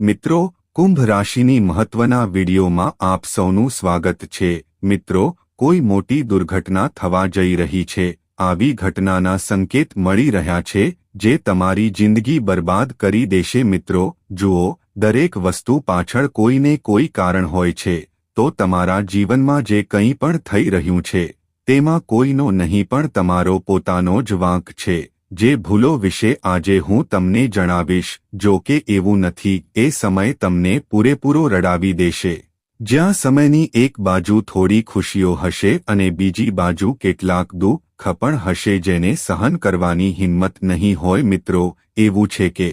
મિત્રો, કુંભ રાશિની મહત્વના વિડીયોમાં આપ સૌનું સ્વાગત છે. મિત્રો, કોઈ મોટી દુર્ઘટના થવા જઈ રહી છે. આવી ઘટનાના સંકેત મળી રહ્યા છે, જે તમારી જિંદગી બરબાદ કરી દેશે. મિત્રો, જુઓ, દરેક વસ્તુ પાછળ કોઈને કોઈ કારણ હોય છે, તો તમારા જીવનમાં જે કંઈ પણ થઈ રહ્યું છે, તેમાં કોઈનો નહીં પણ તમારો પોતાનો જ વાંક છે. જે ભૂલો વિશે આજે હું તમને જણાવીશ, જો કે એવું નથી, એ સમય તમને પૂરેપૂરો રડાવી દેશે. જ્યાં સમયની એક બાજુ થોડી ખુશીઓ હશે અને બીજી બાજુ કેટલાક દુઃખ ખપણ હશે જેને સહન કરવાની હિંમત નહીં હોય મિત્રો, એવું છે કે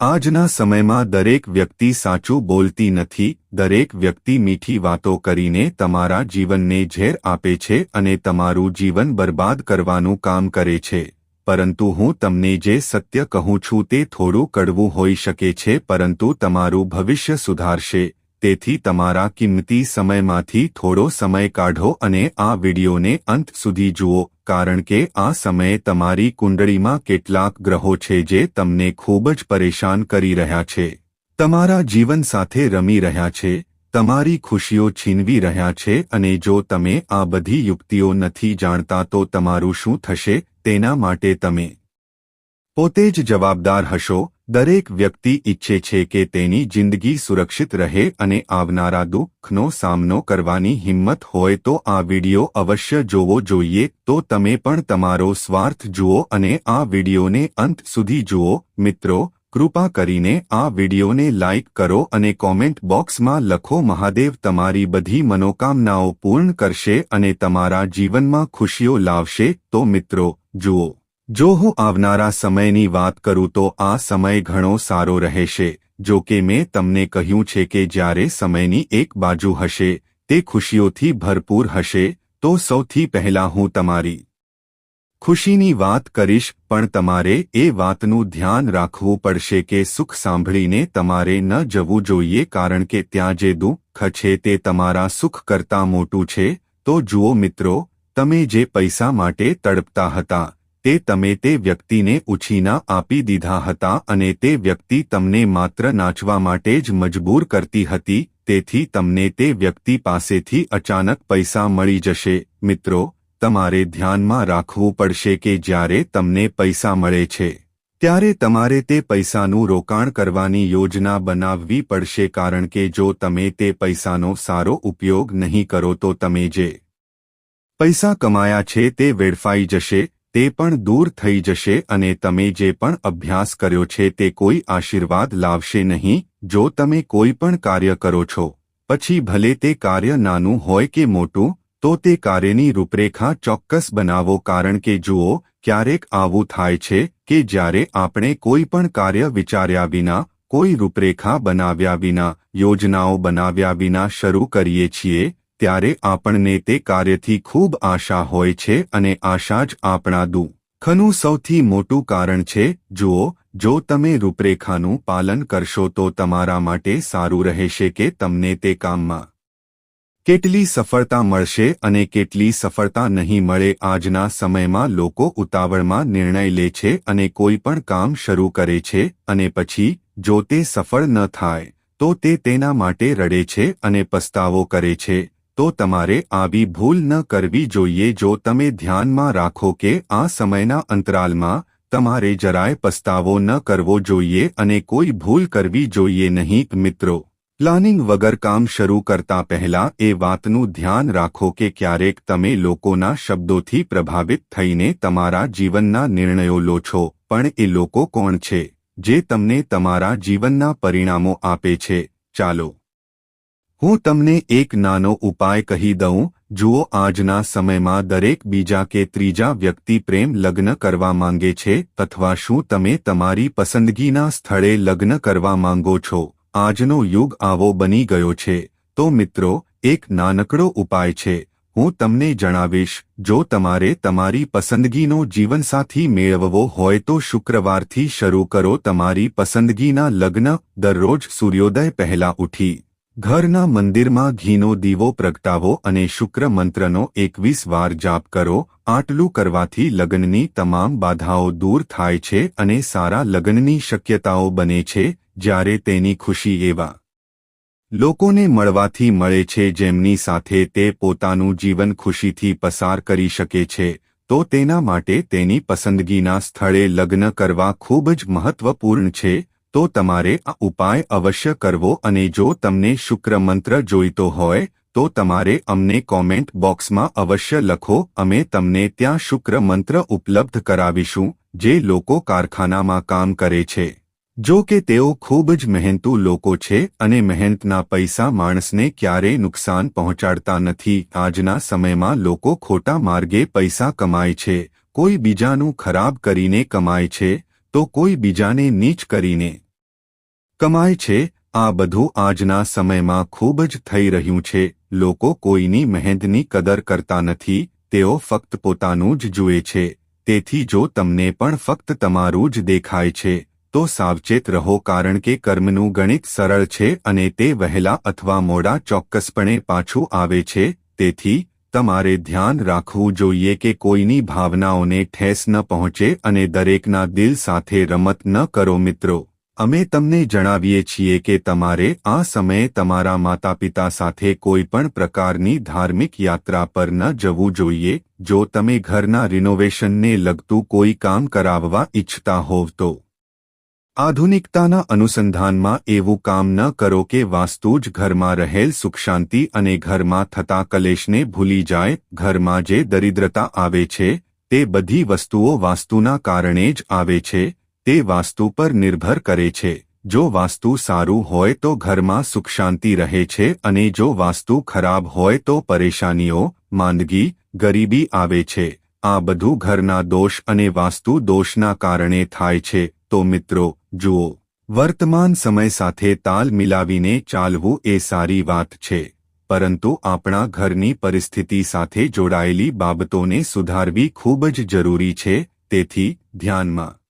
આજના સમયમાં દરેક વ્યક્તિ સાચું બોલતી નથી, દરેક વ્યક્તિ મીઠી વાતો કરીને તમારા જીવનને ઝેર આપે છે અને તમારું જીવન બરબાદ કરવાનું કામ કરે છે. પરંતુ હું તમને જે સત્ય કહું છું તે થોડું કડવું હોઈ શકે છે, પરંતુ તમારું ભવિષ્ય સુધારશે. તેથી તમારા કિંમતી સમયમાંથી થોડો સમય કાઢો અને આ વિડિયોને અંત સુધી જુઓ, કારણ કે આ સમયે તમારી કુંડળીમાં કેટલાક ગ્રહો છે જે તમને ખૂબ જ પરેશાન કરી રહ્યા છે. તમારા જીવન સાથે રમી રહ્યા છે, તમારી ખુશીઓ છીનવી રહ્યા છે અને જો તમે આ બધી યુક્તિઓ નથી જાણતા તો તમારું શું થશે? તેના માટે તમે પોતે જ જવાબદાર હશો. દરેક વ્યક્તિ ઈચ્છે છે કે તેની જિંદગી સુરક્ષિત રહે અને આવનારા દુઃખનો સામનો કરવાની હિંમત હોય તો આ વિડિયો અવશ્ય જોવો જોઈએ. તો તમે પણ તમારો સ્વાર્થ જુઓ અને આ વિડિયોને અંત સુધી જુઓ. મિત્રો, કૃપા કરીને આ વિડિયોને લાઇક કરો અને કોમેન્ટ બોક્સમાં લખો, મહાદેવ તમારી બધી મનોકામનાઓ પૂર્ણ કરશે અને તમારા જીવનમાં ખુશીઓ લાવશે. તો મિત્રો જુઓ, જો હું આવનારા સમયની વાત કરું તો આ સમય ઘણો સારો રહેશે, જો કે મેં તમને કહ્યું છે કે જ્યારે સમયની એક બાજુ હશે, તે ખુશીઓથી ભરપૂર હશે, તો સૌથી પહેલા હું તમારી ખુશીની વાત કરીશ, પણ તમારે એ વાતનું ધ્યાન રાખવું પડશે કે સુખ સાંભળીને તમારે ન જવું જોઈએ કારણ કે ત્યાં જે દુઃખ છે તે તમારા સુખ કરતાં મોટું છે, તો જુઓ મિત્રો તમે જે પૈસા માટે તડપતા હતા, તે તમે તે વ્યક્તિને ઉછીના આપી દીધા હતા અને તે વ્યક્તિ તમને માત્ર નાચવા માટે જ મજબૂર કરતી હતી, તેથી તમને તે વ્યક્તિ પાસેથી અચાનક પૈસા મળી જશે. મિત્રો, તમારે ધ્યાનમાં રાખવું પડશે કે જ્યારે તમને પૈસા મળે છે, ત્યારે તમારે તે પૈસાનું રોકાણ કરવાની યોજના બનાવવી પડશે કારણ કે જો તમે તે પૈસાનો સારો ઉપયોગ નહીં કરો તો તમે જે પૈસા કમાયા છે, તે વેડફાઈ જશે, તે પણ દૂર થઈ જશે અને તમે જે પણ અભ્યાસ કર્યો છે, તે કોઈ આશીર્વાદ લાવશે નહીં, જો તમે કોઈ પણ કાર્ય કરો છો. પછી ભલે તે કાર્ય નાનું હોય કે મોટું, તો તે કાર્યની રૂપરેખા ચોક્કસ બનાવો, કારણ કે જુઓ, ક્યારેક આવું થાય છે કે જ્યારે આપણે કોઈ પણ કાર્ય વિચાર્યા વિના, કોઈ રૂપરેખા બનાવ્યા વિના, યોજનાઓ બનાવ્યા વિના શરૂ કરીએ છીએ ત્યારે આપણને તે કાર્યથી ખૂબ આશા હોય છે અને આશા જ આપણા દુઃખનું સૌથી મોટું કારણ છે. જુઓ, જો તમે રૂપરેખાનું પાલન કરશો તો તમારા માટે સારું રહેશે કે તમને તે કામમાં કેટલી સફળતા મળશે અને કેટલી સફળતા નહીં મળે. આજના સમયમાં લોકો ઉતાવળમાં નિર્ણય લે છે અને કોઈ પણ કામ શરૂ કરે છે અને પછી, જો તે સફળ ન થાય, તો તે તેના માટે રડે છે અને પસ્તાવો કરે છે. તો તમારે આવી ભૂલ ન કરવી જોઈએ જો તમે ધ્યાનમાં રાખો કે આ સમયના અંતરાલમાં તમારે જરાય પસ્તાવો ન કરવો જોઈએ અને કોઈ ભૂલ કરવી જોઈએ નહીં. મિત્રો, પ્લાનિંગ વગર કામ શરૂ કરતા પહેલા એ વાતનું ધ્યાન રાખો કે ક્યારેક તમે લોકોના શબ્દોથી પ્રભાવિત થઈને તમારા જીવનના નિર્ણયો લો છો. પણ એ લોકો કોણ છે? જે તમને તમારા જીવનના પરિણામો આપે છે? ચાલો હું તમને એક નાનો ઉપાય કહી દઉં. જુઓ, આજના સમયમાં દરેક બીજા કે ત્રીજા વ્યક્તિ પ્રેમ લગ્ન કરવા માંગે છે અથવા શું તમે તમારી પસંદગીના સ્થળે લગ્ન કરવા માંગો છો. આજનો યુગ આવો બની ગયો છે. તો મિત્રો, એક નાનકડો ઉપાય છે. હું તમને જણાવીશ, જો તમારે તમારી પસંદગીનો જીવનસાથી મેળવવો હોય તો શુક્રવારથી શરૂ કરો તમારી પસંદગીના લગ્ન. દરરોજ સૂર્યોદય પહેલા ઉઠી. ઘરના મંદિરમાં ઘીનો દીવો પ્રગટાવો અને શુક્ર મંત્રનો એકવીસ વાર જાપ કરો, આટલું કરવાથી લગ્નની તમામ બાધાઓ દૂર થાય છે અને સારા લગ્નની શક્યતાઓ બને છે, જ્યારે તેની ખુશી એવા લોકોને મળવાથી મળે છે જેમની સાથે તે પોતાનું જીવન ખુશીથી પસાર કરી શકે છે, તો તેના માટે તેની પસંદગીના સ્થળે લગ્ન કરવા ખૂબ જ મહત્વપૂર્ણ છે તો તમારે આ ઉપાય અવશ્ય કરવો અને જો તમને શુક્ર મંત્ર જોઈતો હોય, તો તમારે અમને કોમેન્ટ બોક્સમાં અવશ્ય લખો. અમે તમને ત્યાં શુક્ર મંત્ર ઉપલબ્ધ કરાવીશું, જે લોકો કારખાનામાં કામ કરે છે. જો કે તેઓ ખૂબ જ મહેનતુ લોકો છે અને મહેનતના પૈસા માણસને ક્યારેય નુકસાન પહોંચાડતા નથી. આજના સમયમાં લોકો ખોટા માર્ગે પૈસા કમાય છે. કોઈ બીજાનું ખરાબ કરીને કમાય છે, તો કોઈ બીજાને નીચ કરીને કમાય છે, આ બધું આજના સમયમાં ખૂબ જ થઈ રહ્યું છે, લોકો કોઈની મહેનતની કદર કરતા નથી, તેઓ ફક્ત પોતાનું જ જુએ છે, તેથી જો તમને પણ ફક્ત તમારું જ દેખાય છે, તો સાવચેત રહો કારણ કે કર્મનું ગણિત સરળ છે અને તે વહેલા અથવા મોડા ચોક્કસપણે પાછું આવે છે, તેથી તમારે ધ્યાન રાખવું જોઈએ કે કોઈની ભાવનાઓને ઠેસ ન પહોંચે અને દરેકના દિલ સાથે રમત ન કરો મિત્રો. અમે તમને જણાવીએ છીએ કે તમારે આ સમયે તમારા માતાપિતા સાથે કોઈ પણ પ્રકારની ધાર્મિક યાત્રા પર ન જવું જોઈએ. જો તમે ઘરના રિનોવેશનને લગતું કોઈ કામ કરાવવા ઈચ્છતા હોવ તો. આધુનિકતાના અનુસંધાનમાં એવું કામ ન કરો કે વાસ્તુ જ ઘરમાં રહેલ સુખશાંતિ અને ઘરમાં થતા કલેશને ભૂલી જાય. ઘરમાં જે દરિદ્રતા આવે છે, તે બધી વસ્તુઓ વાસ્તુના કારણે જ આવે છે. તે વાસ્તુ પર નિર્ભર કરે છે. જો વાસ્તુ સારું હોય તો ઘરમાં સુખ શાંતિ રહે છે અને જો વાસ્તુ ખરાબ હોય તો પરેશાનીઓ, માંદગી, ગરીબી આવે છે. આ બધું ઘરના દોષ અને વાસ્તુ દોષના કારણે થાય છે. તો મિત્રો, જુઓ. વર્તમાન સમય સાથે તાલ મિલાવીને ચાલવું એ સારી વાત છે. પરંતુ આપણા ઘરની પરિસ્થિતિ સાથે જોડાયેલી બાબતોને સુધારવી ખૂબ જ જરૂરી છે. તેથી, ધ્યાનમાં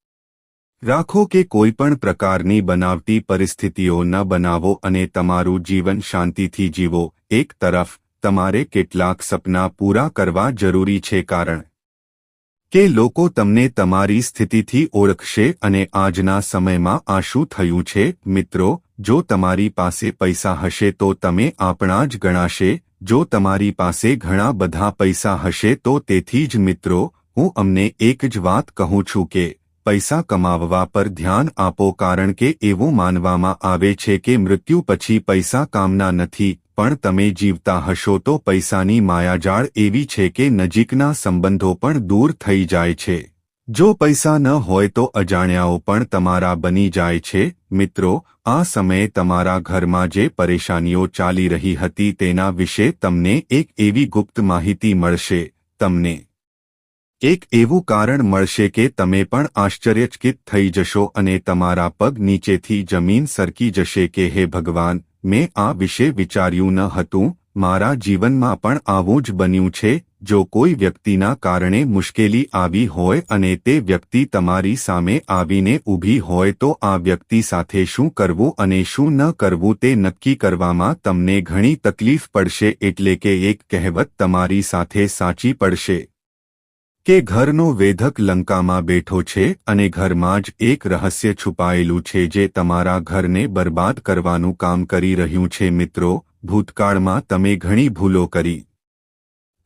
રાખો કે કોઈ પણ પ્રકારની બનાવટી પરિસ્થિતિઓ ન બનાવો અને તમારું જીવન શાંતિથી જીવો. એક તરફ, તમારે કેટલાક સપના પૂરા કરવા જરૂરી છે કારણ કે લોકો તમને તમારી સ્થિતિથી ઓળખશે અને આજના સમયમાં આ શું થયું છે. મિત્રો, જો તમારી પાસે પૈસા હશે તો તમે આપણા જ ગણાશે. જો તમારી પાસે ઘણા બધા પૈસા હશે તો તેથી જ મિત્રો, હું અમને એક જ વાત કહું છું કે પૈસા કમાવવા પર ધ્યાન આપો કારણ કે એવું માનવામાં આવે છે કે મૃત્યુ પછી પૈસા કામના નથી, પણ તમે જીવતા હશો તો પૈસાની માયાજાળ એવી છે કે નજીકના સંબંધો પણ દૂર થઈ જાય છે. જો પૈસા ન હોય તો અજાણ્યાઓ પણ તમારા બની જાય છે. મિત્રો, આ સમયે તમારા ઘરમાં જે પરેશાનીઓ ચાલી રહી હતી તેના વિશે તમને એક એવી ગુપ્ત માહિતી મળશે. તમને એક એવું કારણ મળશે કે તમે પણ આશ્ચર્યચકિત થઈ જશો અને તમારા પગ નીચેથી જમીન સરકી જશે કે, હે ભગવાન, મેં આ વિશે વિચાર્યું ન હતું. મારા જીવનમાં પણ આવું જ બન્યું છે. જો કોઈ વ્યક્તિના કારણે મુશ્કેલી આવી હોય અને તે વ્યક્તિ તમારી સામે આવીને ઊભી હોય તો આ વ્યક્તિ સાથે શું કરવું અને શું ન કરવું તે નક્કી કરવામાં તમને ઘણી તકલીફ પડશે એટલે કે એક કહેવત તમારી સાથે સાચી પડશે. કે ઘરનો વેધક લંકામાં બેઠો છે અને ઘરમાં જ એક રહસ્ય છુપાયેલું છે જે તમારા ઘરને બરબાદ કરવાનું કામ કરી રહ્યું છે. મિત્રો, ભૂતકાળમાં તમે ઘણી ભૂલો કરી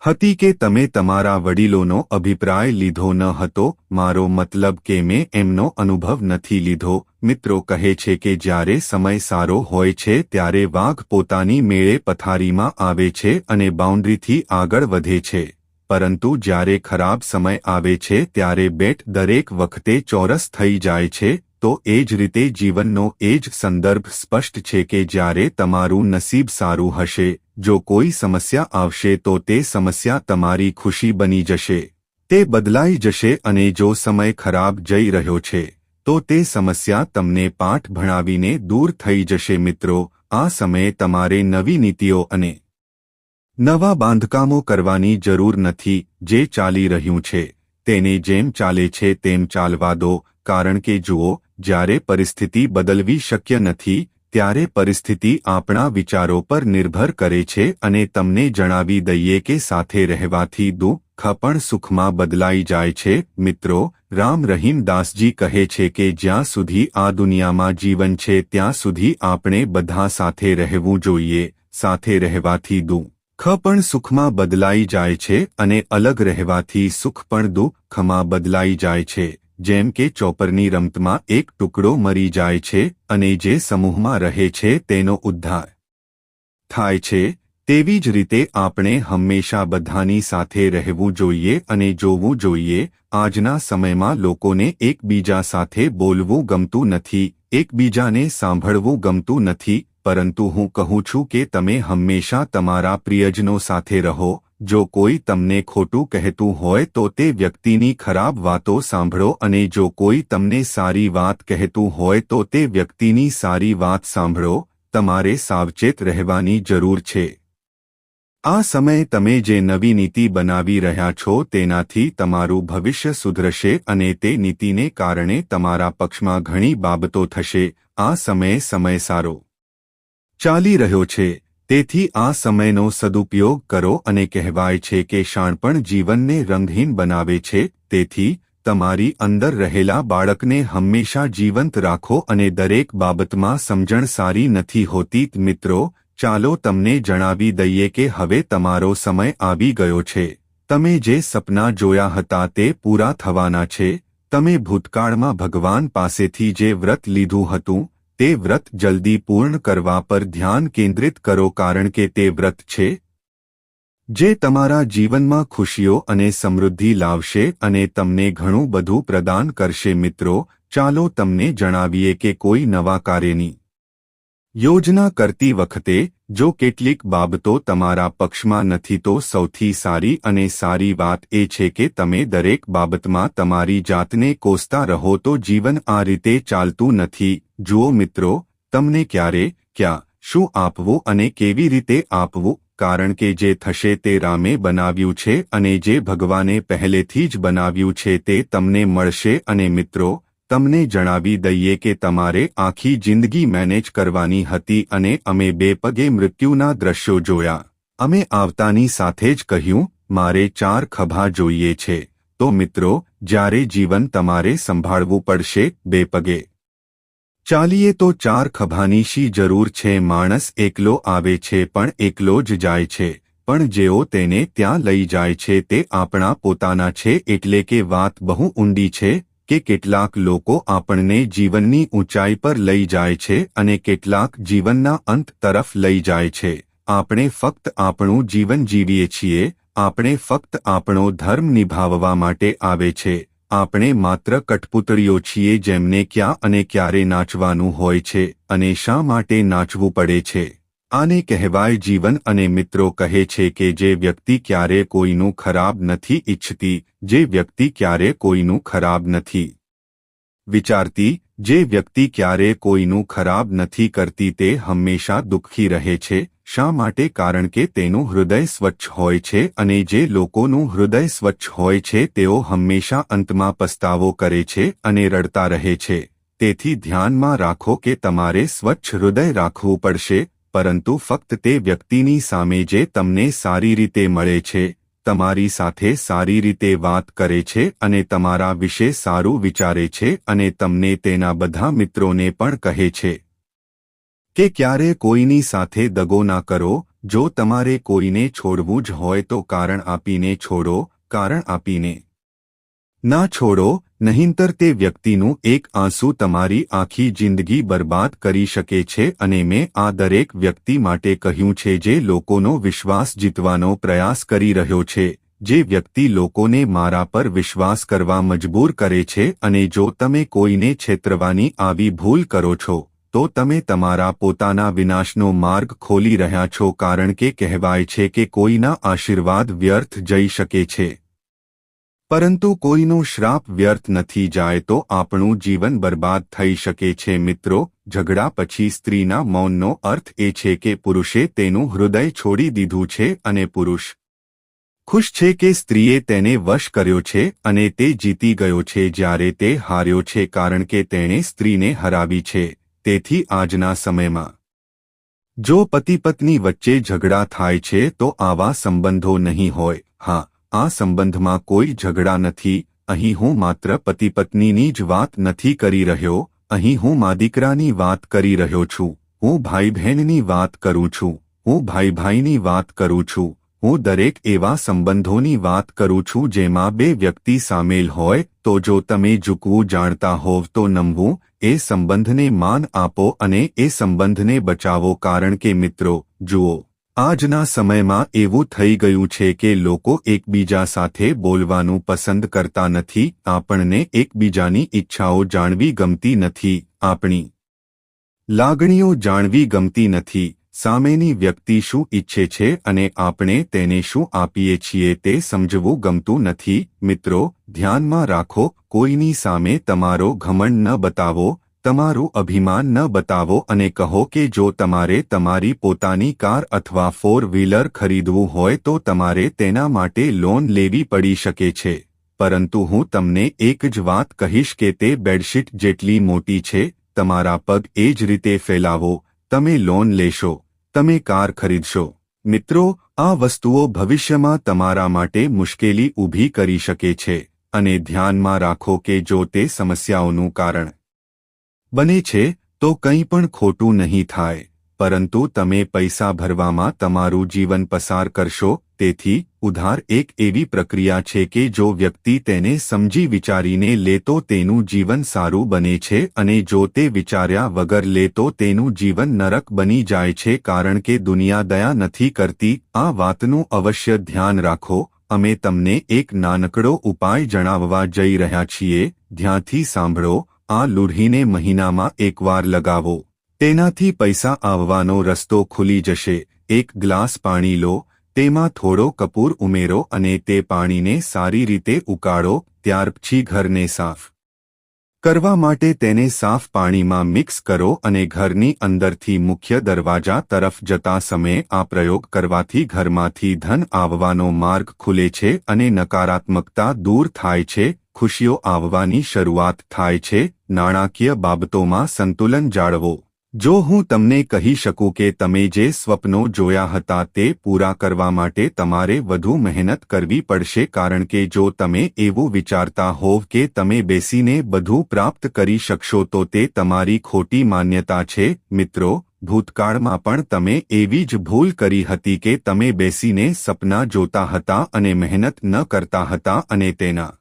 હતી કે તમે તમારા વડીલોનો અભિપ્રાય લીધો ન હતો. મારો મતલબ કે મેં એમનો અનુભવ નથી લીધો. મિત્રો, કહે છે કે જ્યારે સમય સારો હોય છે ત્યારે વાઘ પોતાની મેળે પથારીમાં આવે છે અને બાઉન્ડ્રીથી આગળ વધે છે. પરંતુ જ્યારે ખરાબ સમય આવે છે ત્યારે બેટ દરેક વખતે ચોરસ થઈ જાય છે, તો એ જ રીતે જીવનનો એ જ સંદર્ભ સ્પષ્ટ છે કે જ્યારે તમારું નસીબ સારું હશે, જો કોઈ સમસ્યા આવશે તો તે સમસ્યા તમારી ખુશી બની જશે. તે બદલાઈ જશે અને જો સમય ખરાબ જઈ રહ્યો છે, તો તે સમસ્યા તમને પાઠ ભણાવીને દૂર થઈ જશે. મિત્રો, આ સમયે તમારે નવી નીતિઓ અને નવા બાંધકામો કરવાની જરૂર નથી, જે ચાલી રહ્યું છે. તેને જેમ ચાલે છે તેમ ચાલવા દો, કારણ કે જુઓ, જ્યારે પરિસ્થિતિ બદલવી શક્ય નથી, ત્યારે પરિસ્થિતિ આપણા વિચારો પર નિર્ભર કરે છે અને તમને જણાવી દઈએ કે સાથે રહેવાથી દુઃખ પણ સુખમાં બદલાઈ જાય છે. મિત્રો, રામ રહીમ દાસજી કહે છે કે જ્યાં સુધી આ દુનિયામાં જીવન છે ત્યાં સુધી આપણે બધા સાથે રહેવું જોઈએ, સાથે રહેવાથી દુઃખ પણ સુખમાં બદલાઈ જાય છે અને અલગ રહેવાથી સુખ પણ દુઃખમાં બદલાઈ જાય છે. જેમ કે ચોપરની રમતમાં એક ટુકડો મરી જાય છે અને જે સમૂહમાં રહે છે તેનો ઉદ્ધાર થાય છે. તેવી જ રીતે આપણે હંમેશા બધાની સાથે રહેવું જોઈએ અને જોવું જોઈએ. આજના સમયમાં લોકોને એકબીજા સાથે બોલવું ગમતું નથી, એકબીજાને સાંભળવું ગમતું નથી પરંતુ હું કહું છું કે તમે હંમેશા તમારા પ્રિયજનો સાથે રહો, જો કોઈ તમને ખોટું કહેતું હોય તો તે વ્યક્તિની ખરાબ વાતો સાંભળો અને જો કોઈ તમને સારી વાત કહેતું હોય તો તે વ્યક્તિની સારી વાત સાંભળો, તમારે સાવચેત રહેવાની જરૂર છે. આ સમયે તમે જે નવી નીતિ બનાવી રહ્યા છો તેનાથી તમારું ભવિષ્ય સુધરશે અને તે નીતિને કારણે તમારા પક્ષમાં ઘણી બાબતો થશે, આ સમયે સમય સારો ચાલી રહ્યો છે. તેથી આ સમયનો સદુપયોગ કરો અને કહેવાય છે કે શાણપણ જીવનને રંગહીન બનાવે છે. તેથી, તમારી અંદર રહેલા બાળકને હંમેશા જીવંત રાખો અને દરેક બાબતમાં સમજણ સારી નથી હોતી. મિત્રો, ચાલો તમને જણાવી દઈએ કે હવે તમારો સમય આવી ગયો છે. તમે જે સપના જોયા હતા તે પૂરા થવાના છે. તમે ભૂતકાળમાં ભગવાન પાસેથી જે વ્રત લીધું હતું તે વ્રત જલ્દી પૂર્ણ કરવા પર ધ્યાન કેન્દ્રિત કરો કારણ કે તે વ્રત છે જે તમારા જીવનમાં ખુશીઓ અને સમૃદ્ધિ લાવશે અને તમને ઘણું બધું પ્રદાન કરશે. મિત્રો, ચાલો તમને જણાવીએ કે કોઈ નવા કાર્યની યોજના કરતી વખતે જો કેટલીક બાબતો તમારા પક્ષમાં નથી તો સૌથી સારી અને સારી વાત એ છે કે તમે દરેક બાબતમાં તમારી જાતને કોસતા રહો તો જીવન આ રીતે ચાલતું નથી. જુઓ મિત્રો, તમને ક્યારે, ક્યાં, શું આપવું અને કેવી રીતે આપવું, કારણ કે જે થશે તે રામે બનાવ્યું છે અને જે ભગવાને પહેલેથી જ બનાવ્યું છે તે તમને મળશે અને મિત્રો તમને જણાવી દઈએ કે તમારે આખી જિંદગી મેનેજ કરવાની હતી અને અમે બે પગે મૃત્યુના દ્રશ્યો જોયા. અમે આવતાની સાથે જ કહ્યું, મારે ચાર ખભા જોઈએ છે. તો મિત્રો, જ્યારે જીવન તમારે સંભાળવું પડશે, બે પગે. ચાલીએ તો ચાર ખભાની શી જરૂર છે? માણસ એકલો આવે છે પણ એકલો જ જાય છે. પણ જેઓ તેને ત્યાં લઈ જાય છે તે આપણા પોતાના છે એટલે કે વાત બહુ ઊંડી છે કે કેટલાક લોકો આપણને જીવનની ઊંચાઈ પર લઈ જાય છે અને કેટલાક જીવનના અંત તરફ લઈ જાય છે. આપણે ફક્ત આપણું જીવન જીવીએ છીએ, આપણે ફક્ત આપણો ધર્મ નિભાવવા માટે આવે છે. આપણે માત્ર કઠપુતળીઓ છીએ જેમને ક્યાં અને ક્યારે નાચવાનું હોય છે અને શા માટે નાચવું પડે છે. આને કહેવાય જીવન અને મિત્રો કહે છે કે જે વ્યક્તિ ક્યારે કોઈનું ખરાબ નથી ઈચ્છતી, જે વ્યક્તિ ક્યારે કોઈનું ખરાબ નથી. વિચારતી, જે વ્યક્તિ ક્યારે કોઈનું ખરાબ નથી કરતી તે હંમેશા દુઃખી રહે છે, શા માટે? કારણ કે તેનું હૃદય સ્વચ્છ હોય છે અને જે લોકોનું હૃદય સ્વચ્છ હોય છે તેઓ હંમેશા અંતમાં પસ્તાવો કરે છે અને રડતા રહે છે. તેથી ધ્યાનમાં રાખો કે તમારે સ્વચ્છ હૃદય રાખવું પડશે પરંતુ ફક્ત તે વ્યક્તિની સામે જે તમને સારી રીતે મળે છે, તમારી સાથે સારી રીતે વાત કરે છે અને તમારા વિશે સારું વિચારે છે અને તમને તેના બધા મિત્રોને પણ કહે છે. કે ક્યારે કોઈની સાથે દગો ના કરો, જો તમારે કોઈને છોડવું જ હોય તો કારણ આપીને છોડો, કારણ આપીને ના છોડો નહીંતર તે વ્યક્તિનું એક આંસુ તમારી આખી જિંદગી બરબાદ કરી શકે છે અને મેં આ દરેક વ્યક્તિ માટે કહ્યું છે જે લોકોનો વિશ્વાસ જીતવાનો પ્રયાસ કરી રહ્યો છે, જે વ્યક્તિ લોકોને મારા પર વિશ્વાસ કરવા મજબૂર કરે છે અને જો તમે કોઈને છેતરવાની આવી ભૂલ કરો છો, તો તમે તમારા પોતાના વિનાશનો માર્ગ ખોલી રહ્યા છો કારણ કે કહેવાય છે કે કોઈના આશીર્વાદ વ્યર્થ જઈ શકે છે. પરંતુ કોઈનો શ્રાપ વ્યર્થ નથી જાય તો આપણું જીવન બરબાદ થઈ શકે છે મિત્રો, ઝઘડા પછી સ્ત્રીના મૌનનો અર્થ એ છે કે પુરુષે તેનું હૃદય છોડી દીધું છે અને પુરુષ ખુશ છે કે સ્ત્રીએ તેને વશ કર્યો છે અને તે જીતી ગયો છે જ્યારે તે હાર્યો છે કારણ કે તેણે સ્ત્રીને હરાવી છે. તેથી આજના સમયમાં, જો પતિ પત્ની વચ્ચે ઝઘડા થાય છે તો આવા સંબંધો નહીં હોય. હા આ સંબંધમાં કોઈ ઝઘડા નથી, અહીં હું માત્ર પતિ પત્નીની જ વાત નથી કરી રહ્યો, અહીં હું મા દીકરાની વાત કરી રહ્યો છું, હું ભાઈ બહેનની વાત કરું છું, હું ભાઈ ભાઈની વાત કરું છું, હું દરેક એવા સંબંધોની વાત કરું છું જેમાં બે વ્યક્તિ સામેલ હોય, તો જો તમે ઝૂકવું જાણતા હોવ તો નમવું, એ સંબંધને માન આપો અને એ સંબંધને બચાવો કારણ કે મિત્રો, જુઓ. આજના સમયમાં એવું થઈ ગયું છે કે લોકો એકબીજા સાથે બોલવાનું પસંદ કરતા નથી, આપણને એકબીજાની ઈચ્છાઓ જાણવી ગમતી નથી, આપણી લાગણીઓ જાણવી ગમતી નથી, સામેની વ્યક્તિ શું ઈચ્છે છે અને આપણે તેને શું આપીએ છીએ તે સમજવું ગમતું નથી. મિત્રો, ધ્યાનમાં રાખો, કોઈની સામે તમારો ઘમંડ ન બતાવો તમારું અભિમાન ન બતાવો અને કહો કે જો તમારે તમારી પોતાની કાર અથવા ફોર વ્હીલર ખરીદવું હોય તો તમારે તેના માટે લોન લેવી પડી શકે છે. પરંતુ હું તમને એક જ વાત કહીશ કે તે બેડશીટ જેટલી મોટી છે, તમારા પગ એ જ રીતે ફેલાવો, તમે લોન લેશો, તમે કાર ખરીદશો. મિત્રો, આ વસ્તુઓ ભવિષ્યમાં તમારા માટે મુશ્કેલી ઊભી કરી શકે છે, અને ધ્યાનમાં રાખો કે જો તે સમસ્યાઓનું કારણ બને છે, તો કંઈ પણ ખોટું નહીં થાય. પરંતુ તમે પૈસા ભરવામાં તમારું જીવન પસાર કરશો, તેથી ઉધાર એક એવી પ્રક્રિયા છે કે જો વ્યક્તિ તેને સમજી વિચારીને લે તો તેનું જીવન સારું બને છે અને જો તે વિચાર્યા વગર લે તો તેનું જીવન નરક બની જાય છે કારણ કે દુનિયા દયા નથી કરતી, આ વાતનું અવશ્ય ધ્યાન રાખો, અમે તમને એક નાનકડો ઉપાય જણાવવા જઈ રહ્યા છીએ, ધ્યાનથી સાંભળો આ લૂઢીને મહિનામાં એકવાર લગાવો. તેનાથી પૈસા આવવાનો રસ્તો ખુલી જશે. એક ગ્લાસ પાણી લો, તેમાં થોડો કપૂર ઉમેરો અને તે પાણીને સારી રીતે ઉકાળો, ત્યાર પછી ઘરને સાફ કરવા માટે તેને સાફ પાણીમાં મિક્સ કરો અને ઘરની અંદરથી મુખ્ય દરવાજા તરફ જતા સમયે આ પ્રયોગ કરવાથી ઘરમાંથી ધન આવવાનો માર્ગ ખુલે છે અને નકારાત્મકતા દૂર થાય છે. ખુશીઓ આવવાની શરૂઆત થાય છે, નાણાકીય બાબતોમાં સંતુલન જાળવો. જો હું તમને કહી શકું કે તમે જે સ્વપ્નો જોયા હતા તે પૂરા કરવા માટે તમારે વધુ મહેનત કરવી પડશે કારણ કે જો તમે એવું વિચારતા હોવ કે તમે બેસીને બધું પ્રાપ્ત કરી શકશો તો તે તમારી ખોટી માન્યતા છે. મિત્રો, ભૂતકાળમાં પણ તમે એવી જ ભૂલ કરી હતી કે તમે બેસીને સપના જોતા હતા અને મહેનત ન કરતા હતા અને તેના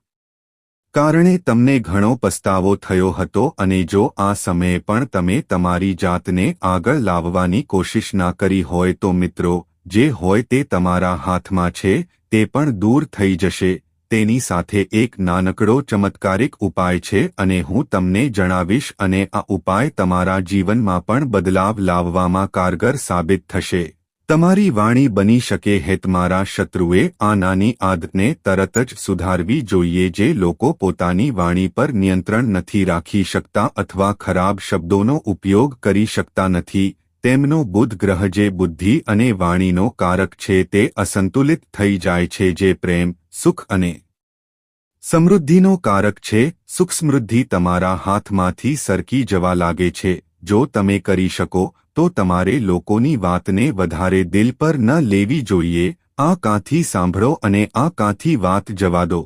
કારણે તમને ઘણો પસ્તાવો થયો હતો અને જો આ સમયે પણ તમે તમારી જાતને આગળ લાવવાની કોશિશ ના કરી હોય તો મિત્રો, જે હોય તે તમારા હાથમાં છે, તે પણ દૂર થઈ જશે. તેની સાથે એક નાનકડો ચમત્કારિક ઉપાય છે અને હું તમને જણાવીશ અને આ ઉપાય તમારા જીવનમાં પણ બદલાવ લાવવામાં કારગર સાબિત થશે. તમારી વાણી બની શકે હેત મારા શત્રુએ આ નાની આદતને તરત જ સુધારવી જોઈએ જે લોકો પોતાની વાણી પર નિયંત્રણ નથી રાખી શકતા અથવા ખરાબ શબ્દોનો ઉપયોગ કરી શકતા નથી. તેમનો બુધ ગ્રહ જે બુદ્ધિ અને વાણીનો કારક છે તે અસંતુલિત થઈ જાય છે જે પ્રેમ, સુખ અને સમૃદ્ધિનો કારક છે. સુખ સમૃદ્ધિ તમારા હાથમાંથી સરકી જવા લાગે છે. જો તમે કરી શકો તો તમારે લોકોની વાતને વધારે દિલ પર ન લેવી જોઈએ, આ કાંથી સાંભળો અને આ કાંથી વાત જવા દો.